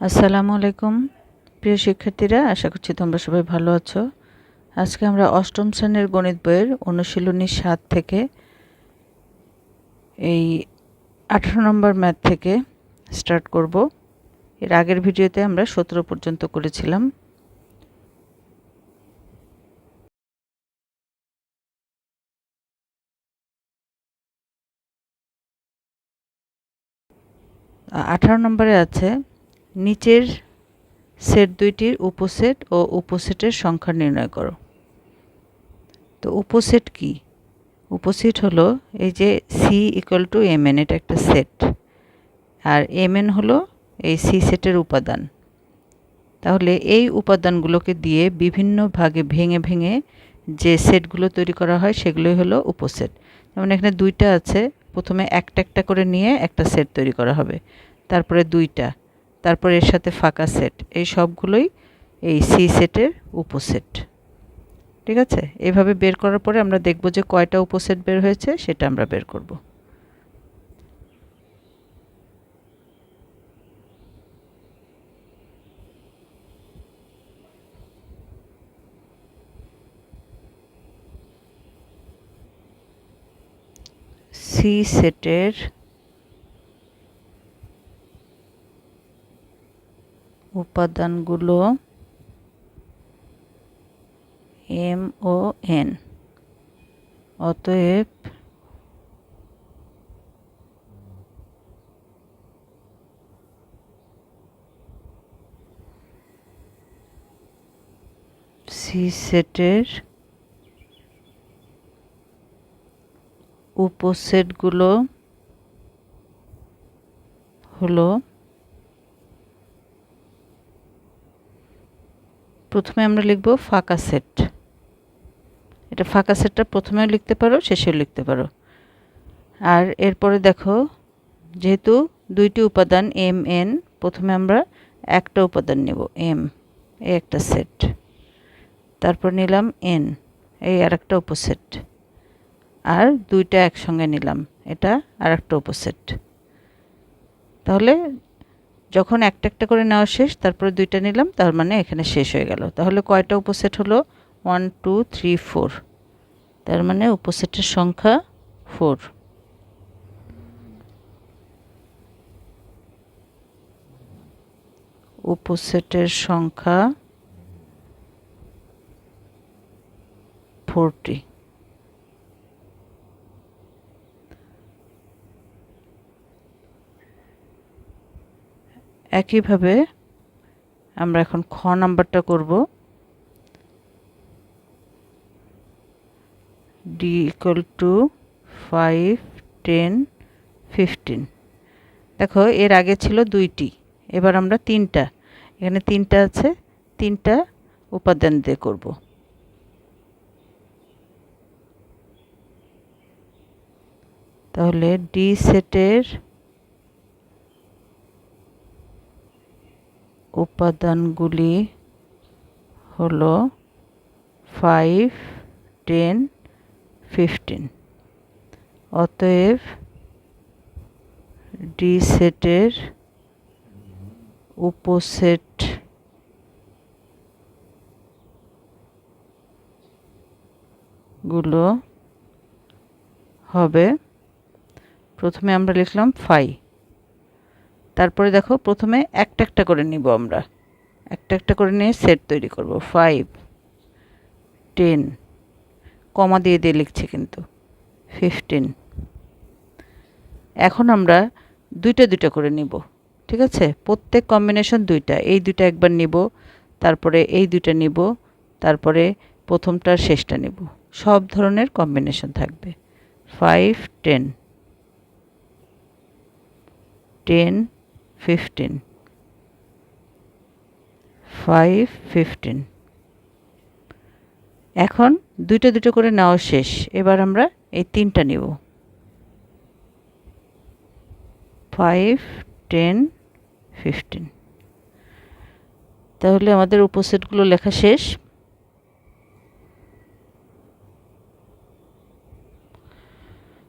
আসসালামু আলাইকুম, প্রিয় শিক্ষার্থীরা, আশা করছি তোমরা সবাই ভালো আছো। আজকে আমরা অষ্টম শ্রেণির গণিত বইয়ের অনুশীলনী সাত থেকে এই আঠারো নম্বর ম্যাথ থেকে স্টার্ট করব। এর আগের ভিডিওতে আমরা সতেরো পর্যন্ত করেছিলাম। আঠারো নম্বরে আছে নিচের সেট দুইটির উপসেট ও উপসেটের সংখ্যা নির্ণয় করো। তো উপসেট কি? উপসেট হলো এই যে C equal to M N এটা একটা সেট। আর এম এন হলো এই সি সেটের উপাদান। তাহলে এই উপাদানগুলোকে দিয়ে বিভিন্ন ভাগে ভেঙে ভেঙে যে সেটগুলো তৈরি করা হয়, সেগুলোই হলো উপসেট। যেমন এখানে দুইটা আছে, প্রথমে একটা একটা করে নিয়ে একটা সেট তৈরি করা হবে। তারপরে দুইটা। তারপরে এর সাথে ফাঁকা সেট এই সবগুলোই এই সি সেটের উপসেট ঠিক আছে? এভাবে বের করার পরে আমরা দেখব যে কয়টা উপসেট বের হয়েছে, সেটা আমরা বের করব। সি সেটের উপাদানগুলো এম ও এন। অতএব সি সেটের উপসেটগুলো হলো প্রথমে আমরা লিখব ফাঁকা সেট। এটা ফাঁকা সেটটা প্রথমেও লিখতে পারো শেষেও লিখতে পারো। আর এরপরে দেখো, যেহেতু দুইটি উপাদান এম এন প্রথমে আমরা একটা উপাদান নেব এম এই একটা সেট। তারপর নিলাম এন এই আর একটা উপসেট। আর দুইটা একসঙ্গে নিলাম, এটা আর একটা উপসেট। তাহলে যখন একটা একটা করে নেওয়া শেষ, তারপরে দুইটা নিলাম, তার মানে এখানে শেষ হয়ে গেল। তাহলে কয়টা উপসেট হলো? ওয়ান টু থ্রি ফোর তার মানে উপসেটের সংখ্যা ফোর উপসেটের সংখ্যা ফোরটি একইভাবে আমরা এখন খ নাম্বারটা করব। D equal to five ten fifteen দেখো, এর আগে ছিল দুইটি, এবার আমরা তিনটা। এখানে তিনটা আছে, তিনটা উপাদান দিয়ে করব। তাহলে ডি সেটের উপাদানগুলি হলো ফাইভ টেন ফিফটিন অতএব ডি সেটের উপসেটগুলো হবে। প্রথমে আমরা লিখলাম ফাইভ তারপরে দেখো প্রথমে একটা একটা করে নিব আমরা। একটা একটা করে নিয়ে সেট তৈরি করব। ফাইভ টেন কমা দিয়ে দিয়ে লিখছে কিন্তু। ফিফটিন এখন আমরা দুইটা দুইটা করে নিব। ঠিক আছে? প্রত্যেক কম্বিনেশন দুইটা। এই দুইটা একবার নিব, তারপরে এই দুইটা নিব, তারপরে প্রথমটার শেষটা নিব। সব ধরনের কম্বিনেশন থাকবে। Five ten ten fifteen five fifteen এখন দুইটা দুটো করে নেওয়া শেষ। এবার আমরা এই তিনটা নিব। ফাইভ টেন ফিফটিন তাহলে আমাদের উপসেটগুলো লেখা শেষ।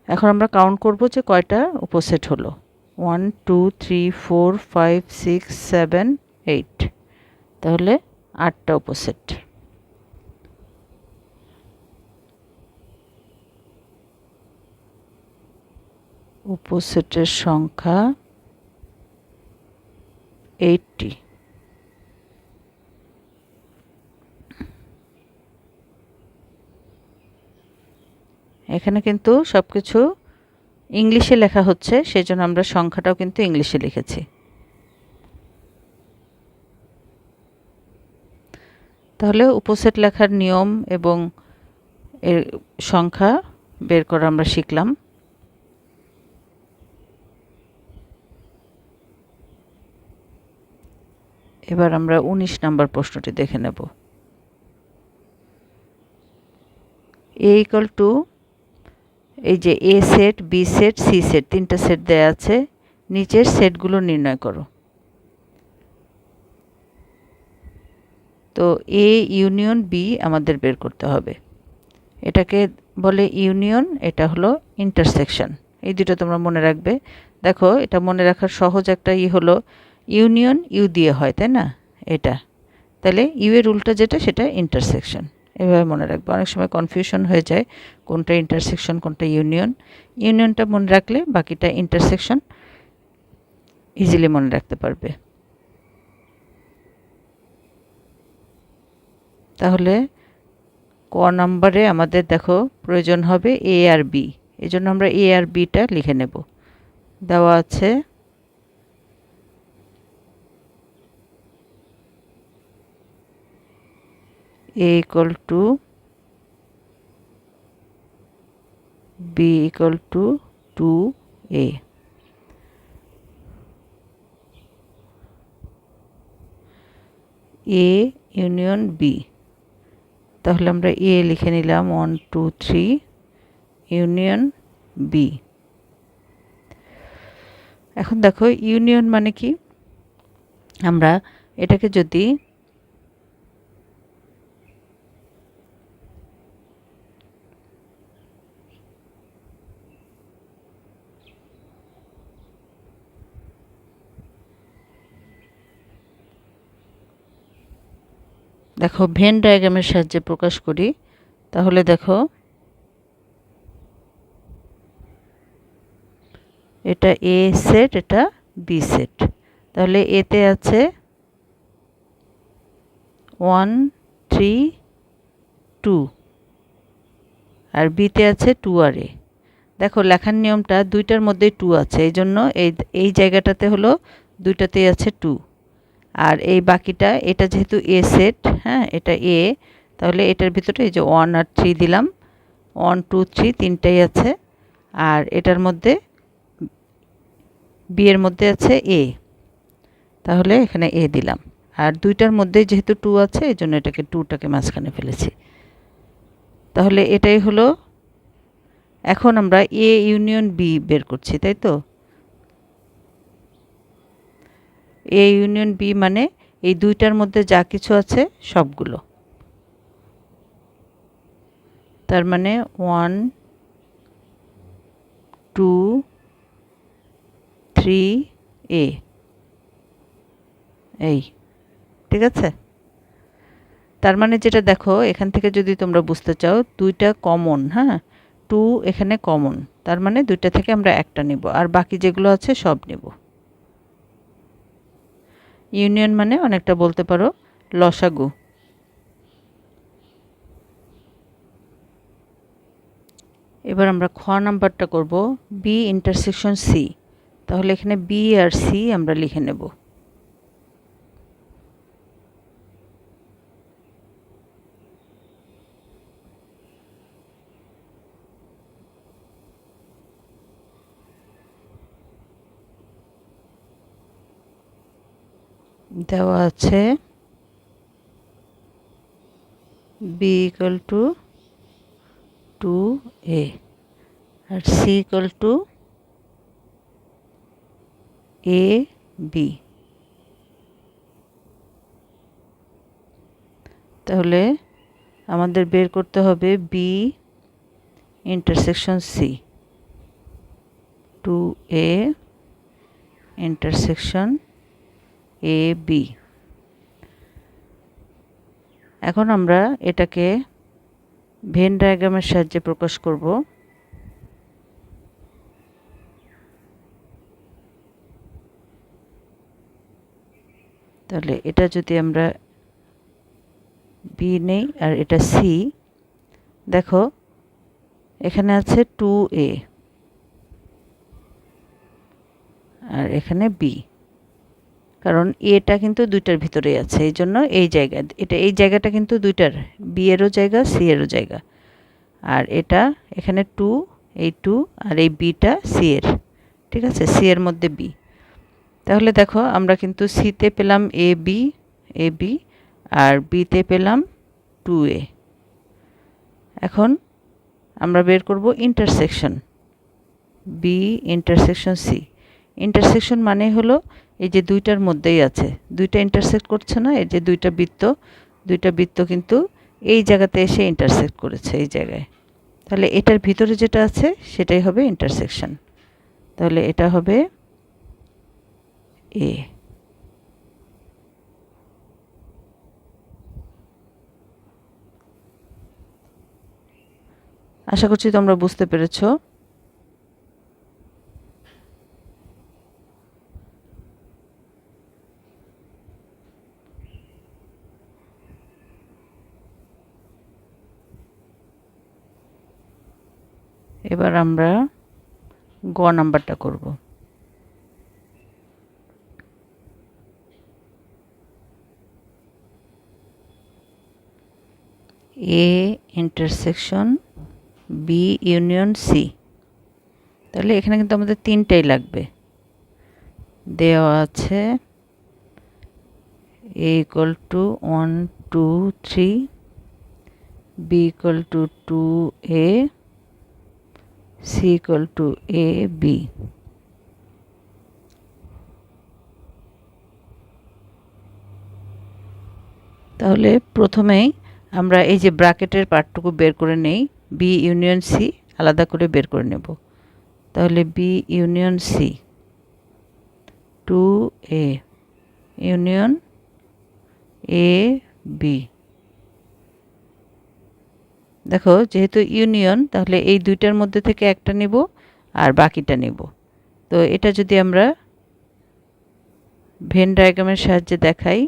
এখন আমরা কাউন্ট করব যে কয়টা উপসেট হলো। One, two, three, four, five, six, seven, eight. তাহলে আটটা অপোসিট অপোসিটের সংখ্যা এইটটি এখানে কিন্তু সব কিছু ইংলিশে লেখা হচ্ছে, সেজন্য আমরা সংখ্যাটাও কিন্তু ইংলিশে লিখেছি। তাহলে উপসেট লেখার নিয়ম এবং এর সংখ্যা বের করা আমরা শিখলাম। এবার আমরা ১৯ নাম্বার প্রশ্নটি দেখে নেব। এ ইকাল টু এই যে A set B set C set তিনটা সেট দেয়া আছে। নিচের সেটগুলো নির্ণয় করো। তো এ ইউনিয়ন বি আমাদের বের করতে হবে। এটাকে বলে ইউনিয়ন এটা হলো ইন্টারসেকশন এই দুটো তোমরা মনে রাখবে। দেখো, এটা মনে রাখার সহজ একটা ই হলো ইউনিয়ন ইউ দিয়ে হয়, তাই না? এটা। তাহলে ইউ এর উল্টা যেটা, সেটা ইন্টারসেকশন এভাবে মনে রাখবে। অনেক সময় কনফিউশন হয়ে যায় কোনটা ইন্টারসেকশন কোনটা ইউনিয়ন ইউনিয়নটা মনে রাখলে বাকিটা ইন্টারসেকশন ইজিলি মনে রাখতে পারবে। তাহলে ক নাম্বারে আমাদের দেখো প্রয়োজন হবে এ আর বি এই জন্য আমরা এ আর বিটা লিখে নেব। দেওয়া আছে a equal to b equal to 2a a. Union B তাহলে আমরা এ লিখে নিলাম one two three union B এখন দেখো ইউনিয়ন মানে কি? আমরা এটাকে যদি দেখো ভেন ডায়াগ্রামের সাহায্যে প্রকাশ করি। তাহলে দেখো, এটা এ সেট এটা বি সেট তাহলে এতে আছে ওয়ান থ্রি টু আর বিতে আছে টু আর এ দেখো, লেখার নিয়মটা দুইটার মধ্যেই টু আছে। এই জন্য এই এই জায়গাটাতে হলো, দুইটাতেই আছে টু আর এই বাকিটা, এটা যেহেতু এ সেট হ্যাঁ এটা এ তাহলে এটার ভিতরে এই যে ওয়ান আর থ্রি দিলাম ওয়ান টু থ্রি তিনটাই আছে, আর এটার মধ্যে বি এর মধ্যে আছে এ তাহলে এখানে এ দিলাম, আর দুইটার মধ্যে যেহেতু টু আছে, এই জন্য এটাকে টুটাকে মাঝখানে ফেলেছি, তাহলে এটাই হলো, এখন আমরা এ ইউনিয়ন বি বের করছি, তাই তো? এ ইউনিয়ন বি মানে এই দুইটার মধ্যে যা কিছু আছে সবগুলো। তার মানে ওয়ান টু থ্রি এ এই, ঠিক আছে? তার মানে যেটা দেখো, এখান থেকে যদি তোমরা বুঝতে চাও, দুইটা কমন হ্যাঁ? টু এখানে কমন তার মানে দুইটা থেকে আমরা একটা নেব, আর বাকি যেগুলো আছে সব নেব। ইউনিয়ন মানে অনেকটা বলতে পারো লসাগু। এবার আমরা খ নাম্বারটা করব বি ইন্টারসেকশন সি তাহলে এখানে বি আর সি আমরা লিখে নেব। দেওয়া আছে। B equal to two A R C equal to A B তাহলে আমাদের বের করতে হবে B intersection C two A intersection A B এখন আমরা এটাকে ভেন ডায়াগ্রামের সাহায্যে প্রকাশ করব। তাহলে এটা যদি আমরা বি নেই আর এটা সি দেখো, এখানে আছে টু এ আর এখানে বি কারণ এটা কিন্তু দুইটার ভিতরে আছে, এই জন্য এই জায়গা, এটা, এই জায়গাটা কিন্তু দুইটার বি এরও জায়গা সি এরও জায়গা। আর এটা এখানে টু এই টু আর এই বিটা সি এর, ঠিক আছে? সি এর মধ্যে বি তাহলে দেখো, আমরা কিন্তু সিতে পেলাম এ বি এ বি আর বিতে পেলাম টু এ এখন আমরা বের করব intersection B intersection C intersection মানে হলো এই যে দুইটার মধ্যেই আছে। দুইটা ইন্টারসেক্ট করছে না, এই যে দুইটা বৃত্ত দুইটা বৃত্ত কিন্তু এই জায়গাতে এসে ইন্টারসেক্ট করেছে এই জায়গায়। তাহলে এটার ভিতরে যেটা আছে, সেটাই হবে ইন্টারসেকশন তাহলে এটা হবে এ আশা করছি তোমরা বুঝতে পেরেছ। এবার আমরা গ নাম্বারটা করব। A intersection B union C তাহলে এখানে কিন্তু আমাদের তিনটাই লাগবে। দেওয়া আছে A equal to one two three B equal to two A C equal to A B তাহলে প্রথমেই আমরা এই যে ব্রাকেটের পার্টটুকু বের করে নেই বি ইউনিয়ন সি আলাদা করে বের করে নেব। তাহলে B union C two A union A B দেখো, যেহেতু ইউনিয়ন তাহলে এই দুইটার মধ্যে থেকে একটা নেব আর বাকিটা নেব। তো এটা যদি আমরা ভেন ডায়াগ্রামের সাহায্যে দেখাই।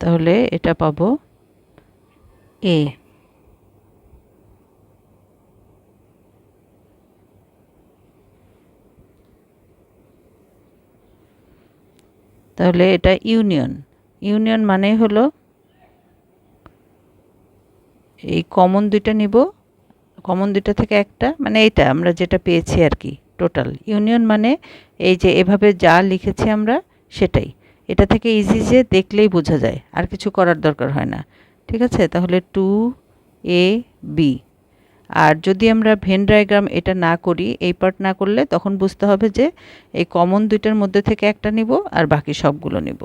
তাহলে এটা পাবো এ তাহলে এটা ইউনিয়ন ইউনিয়ন মানে হলো এই কমন দুইটা নিব। কমন দুইটা থেকে একটা মানে এইটা আমরা যেটা পেয়েছি আর কি টোটাল ইউনিয়ন মানে এই যে এভাবে যা লিখেছি আমরা সেটাই। এটা থেকে ইজি যে দেখলেই বোঝা যায়, আর কিছু করার দরকার হয় না। ঠিক আছে? তাহলে টু এ বি আর যদি আমরা ভেন ডায়াগ্রাম এটা না করি, এই পার্ট না করলে তখন বুঝতে হবে যে এই কমন দুইটার মধ্যে থেকে একটা নিব আর বাকি সবগুলো নিব।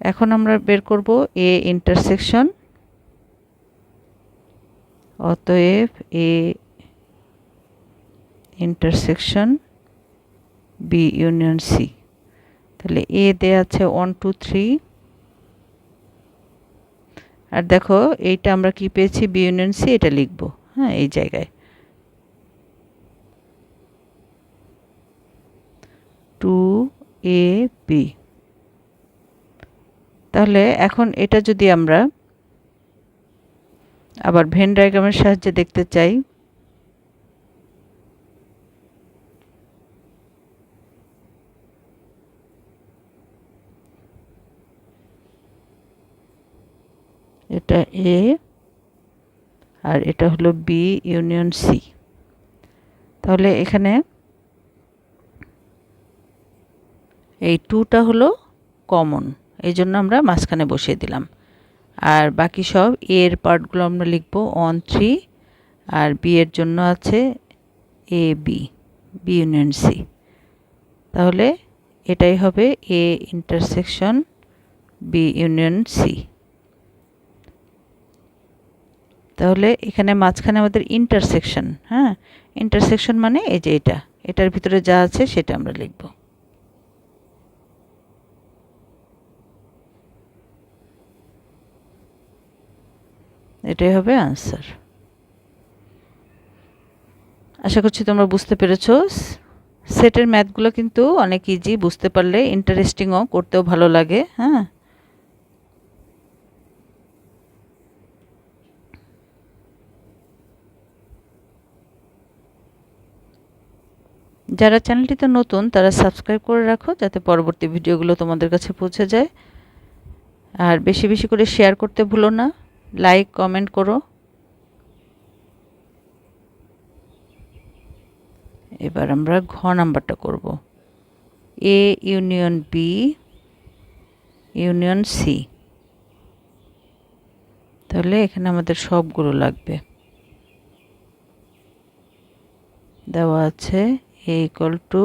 এখন আমরা বের করব এ ইন্টারসেকশন অতএব A intersection B union C তাহলে এ দেয়া আছে ওয়ান টু থ্রি আর দেখো, এইটা আমরা কি পেয়েছি? বি ইউনিয়ন সি এটা লিখব। হ্যাঁ এই জায়গায়। টু এ বি তাহলে এখন এটা যদি আমরা আবার ভেন ডায়াগ্রামের সাহায্যে দেখতে চাই। এটা এ আর এটা হলো বি ইউনিয়ন সি তাহলে এখানে এই টুটা হলো কমন এই জন্য আমরা মাঝখানে বসিয়ে দিলাম। আর বাকি সব এর পার্টগুলো আমরা লিখব ওয়ান থ্রি আর বি এর জন্য আছে A B B union C তাহলে এটাই হবে A intersection B union C তাহলে এখানে মাঝখানে আমাদের ইন্টারসেকশন হ্যাঁ? ইন্টারসেকশন মানে এই যে এটা, এটার ভিতরে যা আছে সেটা আমরা লিখব। এটাই হবে আনসার আশা করছি তোমরা বুঝতে পেরেছ। সেটের ম্যাথগুলো কিন্তু অনেক ইজি বুঝতে পারলে ইন্টারেস্টিংও করতেও ভালো লাগে হ্যাঁ? যারা চ্যানেলটিতে নতুন, তারা সাবস্ক্রাইব করে রাখো যাতে পরবর্তী ভিডিওগুলো তোমাদের কাছে পৌঁছে যায়। আর বেশি বেশি করে শেয়ার করতে ভুলো না। লাইক কমেন্ট করো। এবার আমরা ঘ নাম্বারটা করব। A union B union C তাহলে এখানে আমাদের সবগুলো লাগবে। দেওয়া আছে to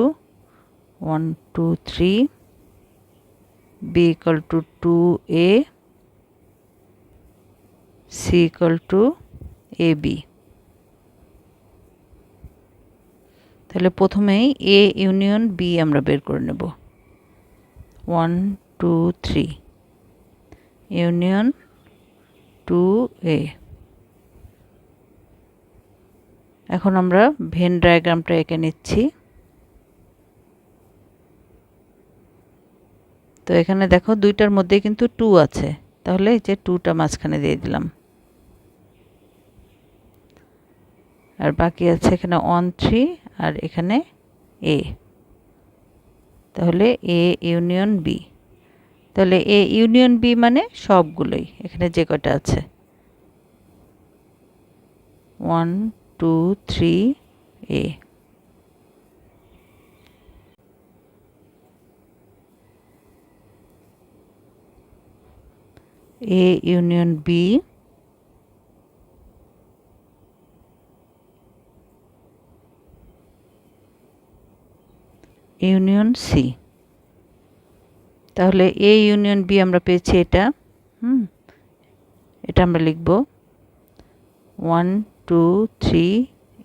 one two three B equal to two A C equal to A B তাহলে প্রথমেই এ ইউনিয়ন বি আমরা বের করে নেব। One two three union two A এখন আমরা ভেন ডায়াগ্রামটা এঁকে নিচ্ছি। তো এখানে দেখো দুইটার মধ্যে কিন্তু টু আছে। তাহলে এই যে টুটা মাঝখানে দিয়ে দিলাম। আর বাকি আছে এখানে ওয়ান থ্রি আর এখানে এ তাহলে এ ইউনিয়ন বি তাহলে এ ইউনিয়ন বি মানে সবগুলোই। এখানে যে কটা আছে? One two three A A union B union C তাহলে এ ইউনিয়ন বি আমরা পেয়েছি এটা, হুম, এটা আমরা লিখব। One two three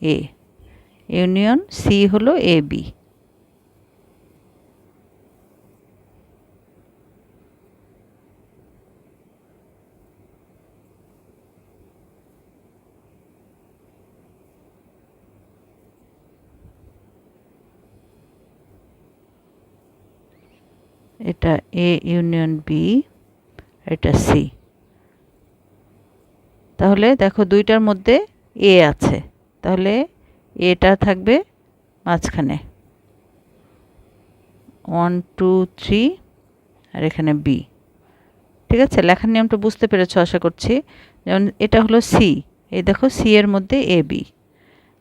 A union C হলো এ বি এটা এ ইউনিয়ন বি এটা সি তাহলে দেখো দুইটার মধ্যে এ আছে। তাহলে এটা থাকবে মাঝখানে। ওয়ান টু থ্রি আর এখানে বি ঠিক আছে? লেখার নিয়মটা বুঝতে পেরেছ, আশা করছি? যেমন এটা হলো সি এই দেখো সি এর মধ্যে এ বি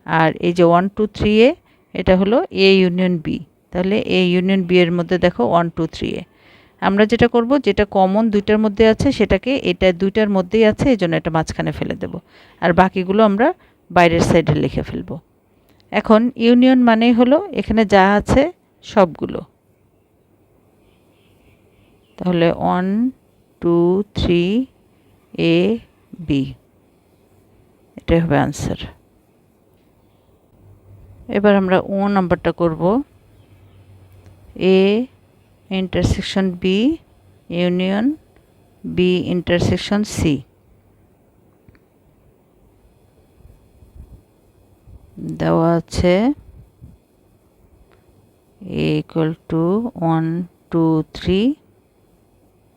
আর এই যে ওয়ান টু থ্রি এ, এটা হলো এ ইউনিয়ন বি তাহলে এ ইউনিয়ন বি এর মধ্যে দেখো ওয়ান টু থ্রি এ। আমরা যেটা করব, যেটা কমন দুইটার মধ্যে আছে, সেটাকে এটা দুইটার মধ্যেই আছে এই জন্য এটা মাঝখানে ফেলে দেব। আর বাকিগুলো আমরা বাইরের সাইডে লিখে ফেলব। এখন ইউনিয়ন মানেই হলো এখানে যা আছে, সবগুলো। তাহলে one two three A B এটাই হবে আনসার এবার আমরা ও নাম্বারটা করব। A intersection B union B intersection C দেওয়া আছে A equal to one two three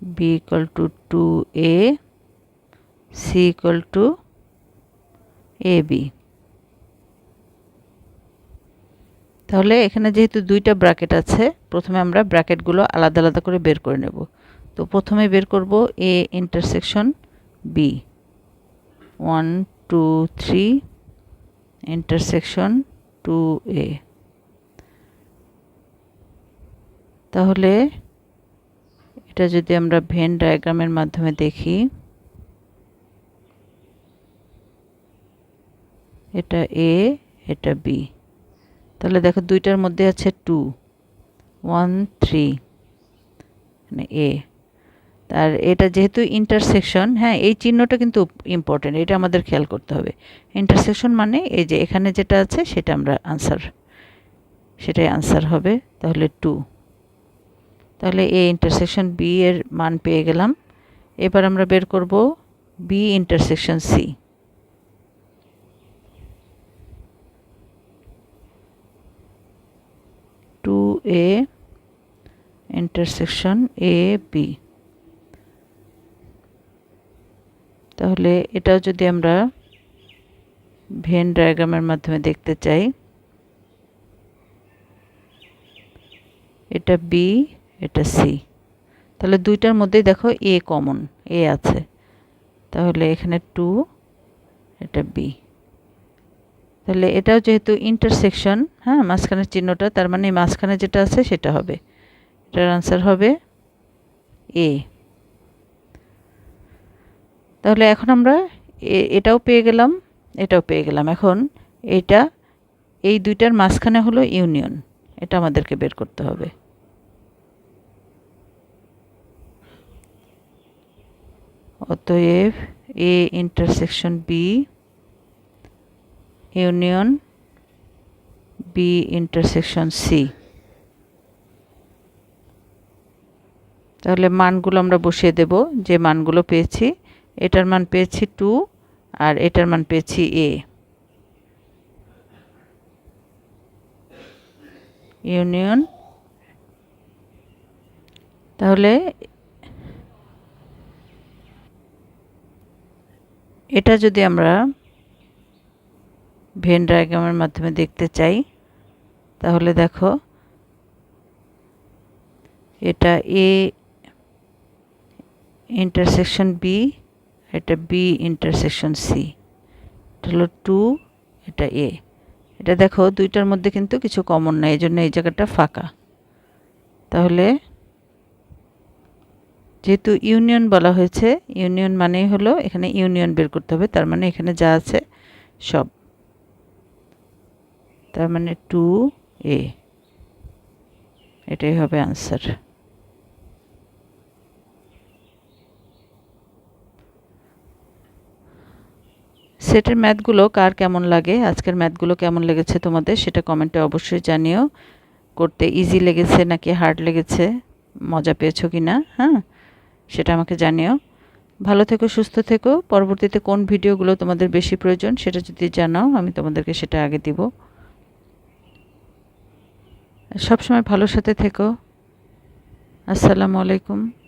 B equal to two A C equal to A B তাহলে এখানে যেহেতু দুইটা ব্র্যাকেট আছে, প্রথমে আমরা ব্র্যাকেটগুলো আলাদা আলাদা করে বের করে নেব। তো প্রথমে বের করব A intersection B one two three intersection two A তাহলে এটা যদি আমরা ভেন ডায়াগ্রামের মাধ্যমে দেখি, এটা এ এটা বি তাহলে দেখো দুইটার মধ্যে আছে টু ওয়ান থ্রি মানে এ তার এটা যেহেতু ইন্টারসেকশন হ্যাঁ এই চিহ্নটা কিন্তু ইম্পর্টেন্ট এটা আমাদের খেয়াল করতে হবে। ইন্টারসেকশন মানে এই যে এখানে যেটা আছে সেটা আমরা আনসার সেটাই আনসার হবে। তাহলে টু তাহলে এ ইন্টারসেকশন বি এর মান পেয়ে গেলাম। এবার আমরা বের করব B intersection C A intersection A B তাহলে এটাও যদি আমরা ভেন ডায়াগ্রামের মাধ্যমে দেখতে চাই, এটা বি এটা সি তাহলে দুইটার মধ্যেই দেখো এ কমন এ আছে। তাহলে এখানে টু এটা বি তাহলে এটাও যেহেতু ইন্টারসেকশন হ্যাঁ মাঝখানের চিহ্নটা, তার মানে মাঝখানে যেটা আছে সেটা হবে। এটার আনসার হবে এ তাহলে এখন আমরা এটাও পেয়ে গেলাম, এটাও পেয়ে গেলাম। এখন এটা, এই দুইটার মাঝখানে হলো ইউনিয়ন এটা আমাদেরকে বের করতে হবে। অতএব A intersection B union B intersection C তাহলে মানগুলো আমরা বসিয়ে দেব, যে মানগুলো পেয়েছি। এটার মান পেয়েছি টু আর এটার মান পেয়েছি এ ইউনিয়ন। তাহলে এটা যদি আমরা ভেন ডায়াগ্রামের মাধ্যমে দেখতে চাই। তাহলে দেখো, এটা এ ইন্টারসেকশন বি এটা বি ইন্টারসেকশন সি এটা হলো টু এটা এ এটা দেখো, দুইটার মধ্যে কিন্তু কিছু কমন নাই এই জন্য এই জায়গাটা ফাঁকা। তাহলে যেহেতু ইউনিয়ন বলা হয়েছে ইউনিয়ন মানেই হলো এখানে ইউনিয়ন বের করতে হবে, তার মানে এখানে যা আছে সব। তার মানে টু এ এটাই হবে আনসার সেটের ম্যাথগুলো কার কেমন লাগে? আজকের ম্যাথগুলো কেমন লেগেছে তোমাদের সেটা কমেন্টে অবশ্যই জানিও। করতে ইজি লেগেছে নাকি হার্ড লেগেছে? মজা পেয়েছ কি না হ্যাঁ সেটা আমাকে জানিও। ভালো থেকো, সুস্থ থেকো। পরবর্তীতে কোন ভিডিওগুলো তোমাদের বেশি প্রয়োজন সেটা যদি জানাও, আমি তোমাদেরকে সেটা আগে দিব। সবসময় ভালোর সাথে থেকো। আসসালামু আলাইকুম।